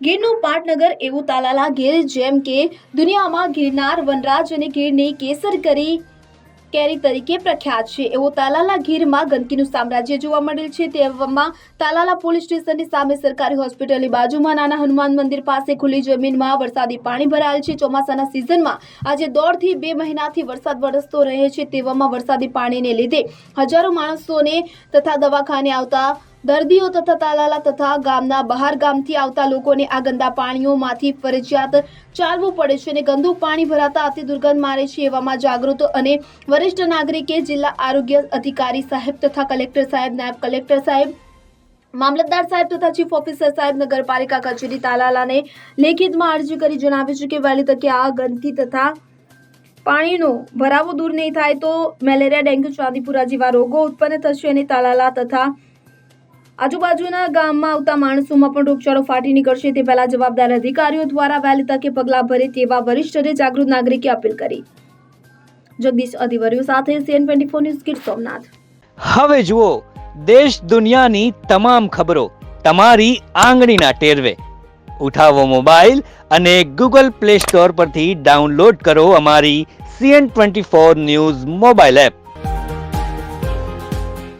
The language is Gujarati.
ગીરનું પાટનગર એવું તાલાલા ગીર જેમ કે દુનિયામાં ગિરનાર, વનરાજ અને ગીરની કેસર કરી કેરી તરીકે પ્રખ્યાત છે. એવો તાલાલા ગીરમાં ગંદકીનું સામ્રાજ્ય જોવા મળેલ છે. તેવામાં તાલાલા પોલીસ સ્ટેશનની સામે સરકારી હોસ્પિટલની બાજુમાં નાના હનુમાન મંદિર પાસે ખુલ્લી જમીનમાં વરસાદી પાણી ભરાયેલ છે. ચોમાસાના સિઝનમાં આજે દોઢથી બે મહિનાથી વરસાદ વરસતો રહે છે. તેવામાં વરસાદી પાણીને લીધે હજારો માણસોને તથા દવાખાને આવતા દર્દીઓ તથા તાલાલા તથા ગામના બહાર ગામથી આવતા લોકોને આ ગંદા પાણીઓમાંથી ફરજિયાત ચાલવું પડે છે અને ગંદુ પાણી ભરાતા અતિ દુર્ગંધ મારે છે એવામાં જાગૃત અને વરિષ્ઠ નાગરિકે જિલ્લા આરોગ્ય અધિકારી સાહેબ તથા કલેક્ટર સાહેબ, નાયબ કલેક્ટર સાહેબ, મામલતદાર સાહેબ તથા ચીફ ઓફિસર સાહેબ, નગરપાલિકા કચેરી તાલાલાને લેખિતમાં અરજી કરી જણાવ્યું છે કે વહેલી તકે આ ગંદકી તથા પાણીનો ભરાવો દૂર નહીં થાય તો મેલેરિયા, ડેન્ગ્યુ, ચાંદીપુરા જેવા રોગો ઉત્પન્ન થશે અને તાલાલા તથા આજુબાજુના ગામમાં આવતા માણસોમાં પણ રોગચાળો ફાટી નીકળશે તે પહેલા જવાબદાર અધિકારીઓ દ્વારા વહેલી તકે પગલાં ભરે તેવા વરિષ્ઠને જાગૃત નાગરિકે અપીલ કરી. જગદીશ અધિવર્યો સાથે CN twenty four news Gir Somnath. હવે જુઓ, દેશ દુનિયાની તમામ ખબરો તમારી આંગળીના ટેરવે. ઉઠાવો મોબાઈલ અને ગૂગલ પ્લે સ્ટોર પરથી ડાઉનલોડ કરો અમારી CN twenty four news mobile app.